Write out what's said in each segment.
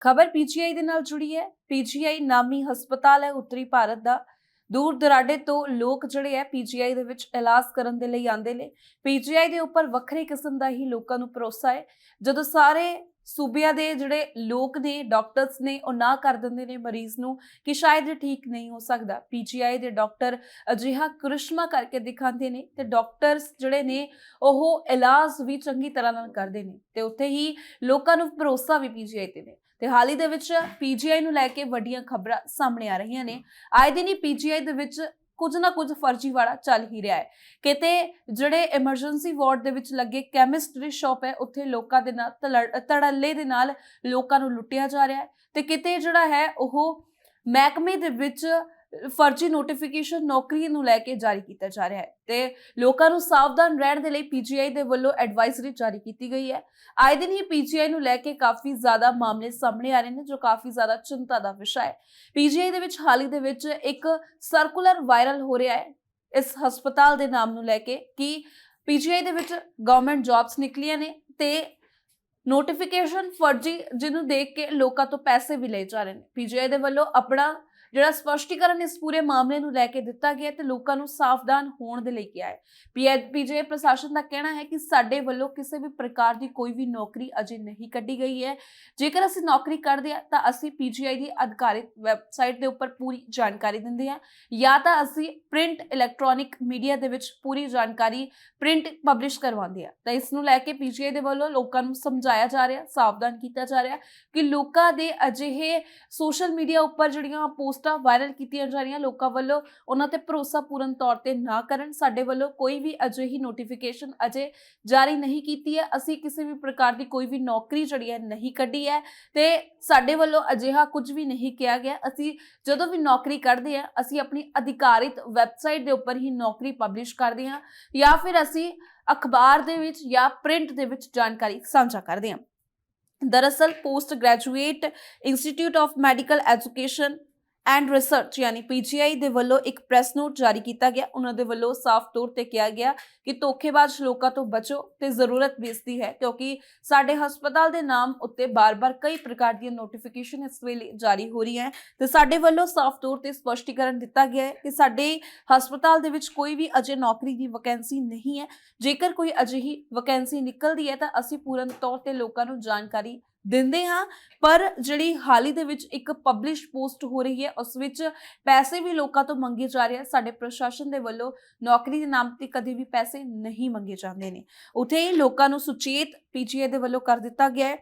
ਖਬਰ ਪੀਜੀਆਈ ਦੇ ਨਾਲ ਜੁੜੀ ਹੈ। ਪੀਜੀਆਈ ਨਾਮੀ ਹਸਪਤਾਲ ਹੈ ਉੱਤਰੀ ਭਾਰਤ ਦਾ। ਦੂਰ ਦਰਾਡੇ ਤੋਂ ਲੋਕ ਜਿਹੜੇ ਹੈ ਪੀਜੀਆਈ ਦੇ ਵਿੱਚ ਇਲਾਜ ਕਰਨ ਦੇ ਲਈ ਆਉਂਦੇ ਨੇ। ਪੀਜੀਆਈ ਦੇ ਉੱਪਰ ਵੱਖਰੇ ਕਿਸਮ ਦਾ ਹੀ ਲੋਕਾਂ ਨੂੰ ਭਰੋਸਾ ਹੈ। ਜਦੋਂ ਸਾਰੇ ਸੂਬਿਆਂ ਦੇ ਜਿਹੜੇ ਲੋਕ ਨੇ, ਡਾਕਟਰਸ ਨੇ, ਉਹ ਨਾ ਕਰ ਦਿੰਦੇ ਨੇ ਮਰੀਜ਼ ਨੂੰ ਕਿ ਸ਼ਾਇਦ ਇਹ ਠੀਕ ਨਹੀਂ ਹੋ ਸਕਦਾ। ਪੀਜੀਆਈ ਦੇ ਡਾਕਟਰ ਅਜਿਹਾ ਕ੍ਰਿਸ਼ਮਾ ਕਰਕੇ ਦਿਖਾਉਂਦੇ ਨੇ ਤੇ ਡਾਕਟਰਸ ਜਿਹੜੇ ਨੇ, ਉਹ ਇਲਾਜ ਵੀ ਚੰਗੀ ਤਰ੍ਹਾਂ ਨਾਲ ਕਰਦੇ ਨੇ ਤੇ ਉੱਥੇ ਹੀ ਲੋਕਾਂ ਨੂੰ ਭਰੋਸਾ ਵੀ ਪੀਜੀਆਈ ਤੇ ਨੇ। ਤੇ ਹਾਲ ਹੀ ਦੇ ਵਿੱਚ ਪੀਜੀਆਈ ਨੂੰ ਲੈ ਕੇ ਵੱਡੀਆਂ ਖਬਰਾਂ ਸਾਹਮਣੇ ਆ ਰਹੀਆਂ ਨੇ। ਆਏ ਦਿਨ ਹੀ ਪੀਜੀਆਈ ਦੇ ਵਿੱਚ ਕੁਝ ਨਾ ਕੁਝ ਫਰਜ਼ੀਵਾੜਾ ਚੱਲ ਹੀ ਰਿਹਾ ਹੈ। ਕਿਤੇ ਜਿਹੜੇ ਐਮਰਜੈਂਸੀ ਵਾਰਡ ਦੇ ਵਿੱਚ ਲੱਗੇ ਕੈਮਿਸਟਰੀ ਸ਼ਾਪ ਹੈ, ਉੱਥੇ ਲੋਕਾਂ ਦੇ ਨਾਲ ਤਲੜ- ਧੜੱਲੇ ਦੇ ਨਾਲ ਲੋਕਾਂ ਨੂੰ ਲੁੱਟਿਆ ਜਾ ਰਿਹਾ ਹੈ ਤੇ ਕਿਤੇ ਜਿਹੜਾ ਹੈ ਉਹ ਮਹਿਕਮੇ ਦੇ ਵਿੱਚ ਫਰਜ਼ੀ ਨੋਟੀਫਿਕੇਸ਼ਨ ਨੌਕਰੀ ਨੂੰ ਲੈ ਕੇ ਜਾਰੀ ਕੀਤਾ ਜਾ ਰਿਹਾ ਹੈ ਤੇ ਲੋਕਾਂ ਨੂੰ ਸਾਵਧਾਨ ਰਹਿਣ ਦੇ ਲਈ ਪੀਜੀਆਈ ਦੇ ਵੱਲੋਂ ਐਡਵਾਈਜ਼ਰੀ ਜਾਰੀ ਕੀਤੀ ਗਈ ਹੈ। ਆਏ ਦਿਨ ਹੀ ਪੀਜੀਆਈ ਨੂੰ ਲੈ ਕੇ ਕਾਫੀ ਜ਼ਿਆਦਾ ਮਾਮਲੇ ਸਾਹਮਣੇ ਆ ਰਹੇ ਨੇ, ਜੋ ਕਾਫੀ ਜ਼ਿਆਦਾ ਚਿੰਤਾ ਦਾ ਵਿਸ਼ਾ ਹੈ। ਪੀਜੀਆਈ ਦੇ ਵਿੱਚ ਹਾਲ ਹੀ ਦੇ ਵਿੱਚ ਇੱਕ ਸਰਕੂਲਰ ਵਾਇਰਲ ਹੋ ਰਿਹਾ ਹੈ। ਇਸ ਹਸਪਤਾਲ ਦੇ ਨਾਮ ਨੂੰ ਲੈ ਕੇ ਕਿ ਪੀਜੀਆਈ ਦੇ ਵਿੱਚ ਗਵਰਨਮੈਂਟ ਜੌਬਸ ਨਿਕਲੀਆਂ ਨੇ ਤੇ ਨੋਟੀਫਿਕੇਸ਼ਨ ਫਰਜ਼ੀ ਜਿਹਨੂੰ ਦੇਖ ਕੇ ਲੋਕਾਂ ਤੋਂ ਪੈਸੇ ਵੀ ਲਏ ਜਾ ਰਹੇ ਨੇ। ਪੀਜੀਆਈ ਦੇ ਵੱਲੋਂ ਆਪਣਾ ਜਿਹੜਾ ਸਪਸ਼ਟੀਕਰਨ ਇਸ ਪੂਰੇ ਮਾਮਲੇ ਨੂੰ ਲੈ ਕੇ ਦਿੱਤਾ ਗਿਆ ਹੈ ਤੇ ਲੋਕਾਂ ਨੂੰ ਸਾਵਧਾਨ ਹੋਣ ਦੇ ਲਈ ਕਿਹਾ ਹੈ। ਪੀਜੀਆਈ ਪ੍ਰਸ਼ਾਸਨ ਦਾ ਕਹਿਣਾ ਹੈ ਕਿ ਸਾਡੇ ਵੱਲੋਂ ਕਿਸੇ ਵੀ ਪ੍ਰਕਾਰ ਦੀ ਕੋਈ ਵੀ ਨੌਕਰੀ ਅਜੇ ਨਹੀਂ ਕੱਢੀ ਗਈ ਹੈ। ਜੇਕਰ ਅਸੀਂ ਨੌਕਰੀ ਕੱਢਦੇ ਹਾਂ ਤਾਂ ਅਸੀਂ ਪੀਜੀਆਈ ਦੀ ਅਧਿਕਾਰਿਤ ਵੈਬਸਾਈਟ ਦੇ ਉੱਪਰ ਪੂਰੀ ਜਾਣਕਾਰੀ ਦਿੰਦੇ ਹਾਂ ਜਾਂ ਤਾਂ ਅਸੀਂ ਪ੍ਰਿੰਟ ਇਲੈਕਟ੍ਰੋਨਿਕ ਮੀਡੀਆ ਦੇ ਵਿੱਚ ਪੂਰੀ ਜਾਣਕਾਰੀ ਪ੍ਰਿੰਟ ਪਬਲਿਸ਼ ਕਰਵਾਉਂਦੇ ਆ ਤਾਂ ਇਸ ਨੂੰ ਲੈ ਕੇ ਪੀਜੀਆਈ ਦੇ ਵੱਲੋਂ ਲੋਕਾਂ ਨੂੰ ਸਮਝਾਇਆ ਜਾ ਰਿਹਾ, ਸਾਵਧਾਨ ਕੀਤਾ ਜਾ ਰਿਹਾ ਕਿ ਲੋਕਾਂ ਦੇ ਅਜਿਹੇ ਸੋਸ਼ਲ ਮੀਡੀਆ ਉੱਪਰ ਜਿਹੜੀਆਂ ਪੋਸਟ ਵਾਇਰਲ ਕੀਤੀਆਂ ਜਾ ਰਹੀਆਂ ਲੋਕਾਂ ਵੱਲੋਂ, ਉਹਨਾਂ ਤੇ ਭਰੋਸਾ ਪੂਰਨ ਤੌਰ ਤੇ ਨਾ ਕਰਨ, ਸਾਡੇ ਵੱਲੋਂ ਕੋਈ ਵੀ ਅਜਿਹੀ ਨੋਟੀਫਿਕੇਸ਼ਨ ਅਜੇ ਜਾਰੀ ਨਹੀਂ ਕੀਤੀ ਹੈ। ਅਸੀਂ ਕਿਸੇ ਵੀ ਪ੍ਰਕਾਰ ਦੀ ਕੋਈ ਵੀ ਨੌਕਰੀ ਜਿਹੜੀ ਹੈ ਨਹੀਂ ਕੱਢੀ ਹੈ ਤੇ ਸਾਡੇ ਵੱਲੋਂ ਅਜਿਹਾ ਕੁਝ ਵੀ ਨਹੀਂ ਕਿਹਾ ਗਿਆ। ਅਸੀਂ ਜਦੋਂ ਵੀ ਨੌਕਰੀ ਕੱਢਦੇ ਹਾਂ, ਅਸੀਂ ਆਪਣੀ ਅਧਿਕਾਰਿਤ ਵੈਬਸਾਈਟ ਦੇ ਉੱਪਰ ਹੀ ਨੌਕਰੀ ਪਬਲਿਸ਼ ਕਰਦੇ ਹਾਂ ਜਾਂ ਫਿਰ ਅਸੀਂ ਅਖਬਾਰ ਦੇ ਵਿੱਚ ਜਾਂ ਪ੍ਰਿੰਟ ਦੇ ਵਿੱਚ ਜਾਣਕਾਰੀ ਸਾਂਝਾ ਕਰਦੇ ਹਾਂ। ਦਰਅਸਲ post graduate institute of medical education and research ਯਾਨੀ ਪੀਜੀਆਈ ਦੇ ਵੱਲੋਂ ਇੱਕ ਪ੍ਰੈਸ ਨੋਟ ਜਾਰੀ ਕੀਤਾ ਗਿਆ। ਉਹਨਾਂ ਦੇ ਵੱਲੋਂ ਸਾਫ਼ ਤੌਰ ਤੇ ਕਿਹਾ ਗਿਆ ਕਿ ਧੋਖੇਬਾਜ਼ ਲੋਕਾਂ ਤੋਂ ਬਚੋ ਤੇ ਜ਼ਰੂਰਤ ਵੀ ਇਸ ਦੀ ਹੈ, ਕਿਉਂਕਿ ਸਾਡੇ ਹਸਪਤਾਲ ਦੇ ਨਾਮ ਉੱਤੇ ਬਾਰ-ਬਾਰ ਕਈ ਪ੍ਰਕਾਰ ਦੀਆਂ ਨੋਟੀਫਿਕੇਸ਼ਨ ਇਸ ਵੇਲੇ ਜਾਰੀ ਹੋ ਰਹੀਆਂ ਹੈ ਤੇ ਸਾਡੇ ਵੱਲੋਂ ਸਾਫ਼ ਤੌਰ ਤੇ ਸਪਸ਼ਟੀਕਰਨ ਦਿੱਤਾ ਗਿਆ ਹੈ ਕਿ ਸਾਡੇ ਹਸਪਤਾਲ ਦੇ ਵਿੱਚ ਕੋਈ ਵੀ ਅਜੇ ਨੌਕਰੀ ਦੀ ਵੈਕੈਂਸੀ ਨਹੀਂ ਹੈ। ਜੇਕਰ ਕੋਈ ਅਜਿਹੀ ਵੈਕੈਂਸੀ ਨਿਕਲਦੀ ਹੈ ਤਾਂ ਅਸੀਂ ਪੂਰਨ ਤੌਰ ਤੇ ਲੋਕਾਂ ਨੂੰ ਜਾਣਕਾਰੀ ਦਿੰਦੇ ਹਾਂ ਪਰ ਜਿਹੜੀ ਹਾਲ ਹੀ ਦੇ ਵਿੱਚ ਇੱਕ ਪਬਲਿਸ਼ ਪੋਸਟ ਹੋ ਰਹੀ ਹੈ ਉਸ ਵਿੱਚ ਪੈਸੇ ਵੀ ਲੋਕਾਂ ਤੋਂ ਮੰਗੇ ਜਾ ਰਹੇ ਆ ਸਾਡੇ ਪ੍ਰਸ਼ਾਸਨ ਦੇ ਵੱਲੋਂ ਨੌਕਰੀ ਦੇ ਨਾਮ ਤੇ ਕਦੇ ਵੀ ਪੈਸੇ ਨਹੀਂ ਮੰਗੇ ਜਾਂਦੇ ਨੇ। ਉਥੇ ਹੀ ਲੋਕਾਂ ਨੂੰ ਸੁਚੇਤ ਪੀਜੀਆਈ ਦੇ ਵੱਲੋਂ ਕਰ ਦਿੱਤਾ ਗਿਆ ਹੈ।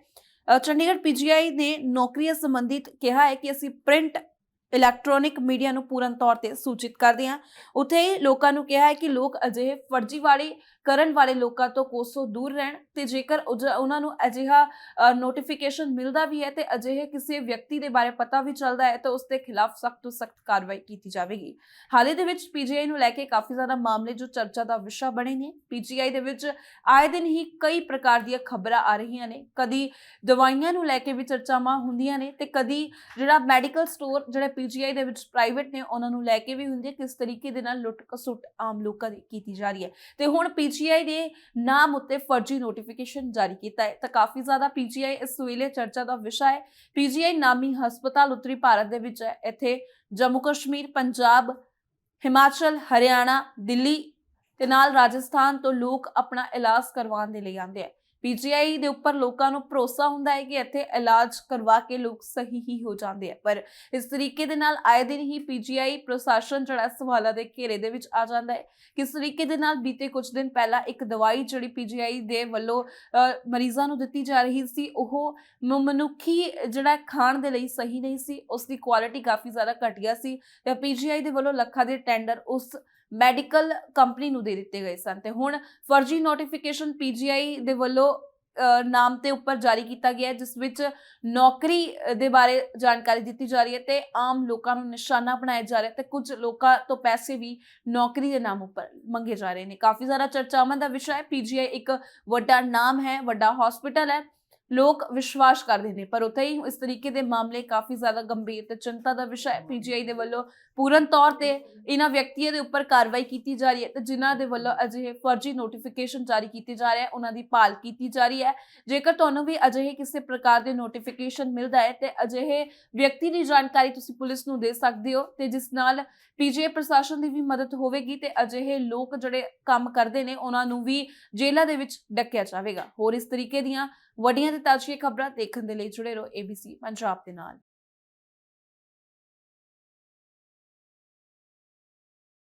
ਅ, ਚੰਡੀਗੜ੍ਹ ਪੀਜੀਆਈ ਨੇ ਨੌਕਰੀਆਂ ਸੰਬੰਧਿਤ ਕਿਹਾ ਹੈ ਕਿ ਅਸੀਂ ਪ੍ਰਿੰਟ ਇਲੈਕਟ੍ਰੋਨਿਕ ਮੀਡੀਆ ਨੂੰ ਪੂਰਨ ਤੌਰ ਤੇ ਸੂਚਿਤ ਕਰਦੇ ਹਾਂ। ਉੱਥੇ ਹੀ ਲੋਕਾਂ ਨੂੰ ਕਿਹਾ ਹੈ ਕਿ ਲੋਕ ਅਜਿਹੇ ਫਰਜ਼ੀਵਾੜੀ ਕਰਨ ਵਾਲੇ ਲੋਕਾਂ ਤੋਂ ਕੋਸੋਂ ਦੂਰ ਰਹਿਣ ਤੇ ਜੇਕਰ ਉਜ- ਉਹਨਾਂ ਨੂੰ ਅਜਿਹਾ ਨੋਟੀਫਿਕੇਸ਼ਨ ਮਿਲਦਾ ਵੀ ਹੈ ਤੇ ਅਜਿਹੇ ਕਿਸੇ ਵਿਅਕਤੀ ਦੇ ਬਾਰੇ ਪਤਾ ਵੀ ਚੱਲਦਾ ਹੈ ਤਾਂ ਉਸ ਦੇ ਖਿਲਾਫ ਸਖਤ ਤੋਂ ਸਖਤ ਕਾਰਵਾਈ ਕੀਤੀ ਜਾਵੇਗੀ। ਹਾਲੇ ਦੇ ਵਿੱਚ ਪੀਜੀਆਈ ਨੂੰ ਲੈ ਕੇ ਕਾਫੀ ਜ਼ਿਆਦਾ ਮਾਮਲੇ ਜੋ ਚਰਚਾ ਦਾ ਵਿਸ਼ਾ ਬਣੇ ਨੇ। ਪੀਜੀਆਈ ਦੇ ਵਿੱਚ ਆਏ ਦਿਨ ਹੀ ਕਈ ਪ੍ਰਕਾਰ ਦੀਆਂ ਖਬਰਾਂ ਆ ਰਹੀਆਂ ਨੇ। ਕਦੀ ਦਵਾਈਆਂ ਨੂੰ ਲੈ ਕੇ ਵੀ ਚਰਚਾਵਾਂ ਹੁੰਦੀਆਂ ਨੇ ਤੇ ਕਦੀ ਜਿਹੜਾ ਮੈਡੀਕਲ ਸਟੋਰ ਜਿਹੜੇ ਪੀਜੀਆਈ ਦੇ ਵਿੱਚ ਪ੍ਰਾਈਵੇਟ ਨੇ ਉਹਨਾਂ ਨੂੰ ਲੈ ਕੇ ਵੀ ਹੁੰਦੀ ਹੈ ਕਿਸ ਤਰੀਕੇ ਦੇ ਨਾਲ ਲੁੱਟ ਕਸੁੱਟ ਆਮ ਲੋਕਾਂ ਦੀ ਕੀਤੀ ਜਾ ਰਹੀ ਹੈ। ਤੇ ਹੁਣ ਪੀਜੀਆਈ ਦੇ ਨਾਮ ਉੱਤੇ ਫਰਜ਼ੀ ਨੋਟੀਫਿਕੇਸ਼ਨ ਜਾਰੀ ਕੀਤਾ ਹੈ। ਤਾਂ ਕਾਫੀ ਜ਼ਿਆਦਾ ਪੀਜੀਆਈ ਇਸ ਵੇਲੇ ਚਰਚਾ ਦਾ ਵਿਸ਼ਾ ਹੈ। ਪੀਜੀਆਈ ਨਾਮੀ ਹਸਪਤਾਲ ਉੱਤਰੀ ਭਾਰਤ ਦੇ ਵਿੱਚ ਹੈ। ਇੱਥੇ ਜੰਮੂ ਕਸ਼ਮੀਰ, ਪੰਜਾਬ, ਹਿਮਾਚਲ, ਹਰਿਆਣਾ, ਦਿੱਲੀ ਤੇ ਨਾਲ ਰਾਜਸਥਾਨ ਤੋਂ ਲੋਕ ਆਪਣਾ ਇਲਾਜ ਕਰਵਾਉਣ ਦੇ ਲਈ ਆਉਂਦੇ ਆ ਪੀਜੀਆਈ ਦੇ ਉੱਪਰ ਲੋਕਾਂ ਨੂੰ ਭਰੋਸਾ ਹੁੰਦਾ ਹੈ ਕਿ ਇੱਥੇ ਇਲਾਜ ਕਰਵਾ ਕੇ ਲੋਕ ਸਹੀ ਹੀ ਹੋ ਜਾਂਦੇ ਆ। ਪਰ ਇਸ ਤਰੀਕੇ ਦੇ ਨਾਲ ਆਏ ਦਿਨ ਹੀ ਪੀਜੀਆਈ ਪ੍ਰਸ਼ਾਸਨ ਜਿਹੜਾ ਸਵਾਲਾਂ ਦੇ ਘੇਰੇ ਦੇ ਵਿੱਚ ਆ ਜਾਂਦਾ ਹੈ ਕਿਸ ਤਰੀਕੇ ਦੇ ਨਾਲ ਬੀਤੇ ਕੁਝ ਦਿਨ ਪਹਿਲਾਂ ਇੱਕ ਦਵਾਈ ਜਿਹੜੀ ਪੀਜੀਆਈ ਦੇ ਵੱਲੋਂ ਮਰੀਜ਼ਾਂ ਨੂੰ ਦਿੱਤੀ ਜਾ ਰਹੀ ਸੀ, ਉਹ ਮਨੁੱਖੀ ਜਿਹੜਾ ਖਾਣ ਦੇ ਲਈ ਸਹੀ ਨਹੀਂ ਸੀ, ਉਸ ਦੀ ਕੁਆਲਿਟੀ ਕਾਫੀ ਜ਼ਿਆਦਾ ਘਟੀਆ ਸੀ ਤੇ ਪੀਜੀਆਈ ਦੇ ਵੱਲੋਂ ਲੱਖਾਂ ਦੇ ਟੈਂਡਰ ਉਸ ਮੈਡੀਕਲ ਕੰਪਨੀ ਨੂੰ ਦੇ ਦਿੱਤੇ ਗਏ ਸਨ। ਤੇ ਹੁਣ ਫਰਜ਼ੀ ਨੋਟੀਫਿਕੇਸ਼ਨ ਪੀਜੀਆਈ ਦੇ ਵੱਲੋਂ ਨਾਮ ਤੇ ਉੱਪਰ ਜਾਰੀ ਕੀਤਾ ਗਿਆ ਜਿਸ ਵਿੱਚ ਨੌਕਰੀ ਦੇ ਬਾਰੇ ਜਾਣਕਾਰੀ ਦਿੱਤੀ ਜਾ ਰਹੀ ਹੈ ਤੇ ਆਮ ਲੋਕਾਂ ਨੂੰ ਨਿਸ਼ਾਨਾ ਬਣਾਇਆ ਜਾ ਰਿਹਾ ਹੈ ਤੇ ਕੁਝ ਲੋਕਾਂ ਤੋਂ ਪੈਸੇ ਵੀ ਨੌਕਰੀ ਦੇ ਨਾਮ ਉੱਪਰ ਮੰਗੇ ਜਾ ਰਹੇ ਨੇ। ਕਾਫੀ ਜ਼ਿਆਦਾ ਚਰਚਾਵਾਂ ਦਾ ਵਿਸ਼ਾ ਹੈ। ਪੀਜੀਆਈ ਇੱਕ ਵੱਡਾ ਨਾਮ ਹੈ, ਵੱਡਾ ਹਸਪੀਟਲ ਹੈ। ਲੋਕ ਵਿਸ਼ਵਾਸ ਕਰਦੇ ਨੇ, ਪਰ ਉੱਥੇ ਹੀ ਇਸ ਤਰੀਕੇ ਦੇ ਮਾਮਲੇ ਕਾਫੀ ਜ਼ਿਆਦਾ ਗੰਭੀਰ ਤੇ ਚਿੰਤਾ ਦਾ ਵਿਸ਼ਾ ਹੈ। ਪੀਜੀਆਈ ਦੇ ਵੱਲੋਂ ਪੂਰਨ ਤੌਰ ਤੇ ਇਹਨਾਂ ਵਿਅਕਤੀਆਂ ਦੇ ਉੱਪਰ ਕਾਰਵਾਈ ਕੀਤੀ ਜਾ ਰਹੀ ਹੈ ਤੇ ਜਿਨ੍ਹਾਂ ਦੇ ਵੱਲੋਂ ਅਜਿਹੇ ਫਰਜ਼ੀ ਨੋਟੀਫਿਕੇਸ਼ਨ ਜਾਰੀ ਕੀਤੇ ਜਾ ਰਹੇ ਹੈ, ਉਹਨਾਂ ਦੀ ਭਾਲ ਕੀਤੀ ਜਾ ਰਹੀ ਹੈ। ਜੇਕਰ ਤੁਹਾਨੂੰ ਵੀ ਅਜਿਹੇ ਕਿਸੇ ਪ੍ਰਕਾਰ ਦੇ ਨੋਟੀਫਿਕੇਸ਼ਨ ਮਿਲਦਾ ਹੈ ਤੇ ਅਜਿਹੇ ਵਿਅਕਤੀ ਦੀ ਜਾਣਕਾਰੀ ਤੁਸੀਂ ਪੁਲਿਸ ਨੂੰ ਦੇ ਸਕਦੇ ਹੋ ਤੇ ਜਿਸ ਨਾਲ ਪੀਜੀਆਈ ਪ੍ਰਸ਼ਾਸਨ ਦੀ ਵੀ ਮਦਦ ਹੋਵੇਗੀ ਤੇ ਅਜਿਹੇ ਲੋਕ ਜਿਹੜੇ ਕੰਮ ਕਰਦੇ ਨੇ, ਉਹਨਾਂ ਨੂੰ ਵੀ ਜੇਲ੍ਹਾਂ ਦੇ ਵਿੱਚ ਡੱਕਿਆ ਜਾਵੇਗਾ। ਹੋਰ ਇਸ ਤਰੀਕੇ ਦੀਆਂ ਵੱਡੀਆਂ ਤੇ ਤਾਜ਼ੀਆਂ ਖਬਰਾਂ ਦੇਖਣ ਦੇ ਲਈ ਜੁੜੇ ਰਹੋ ABC ਪੰਜਾਬ ਦੇ ਨਾਲ।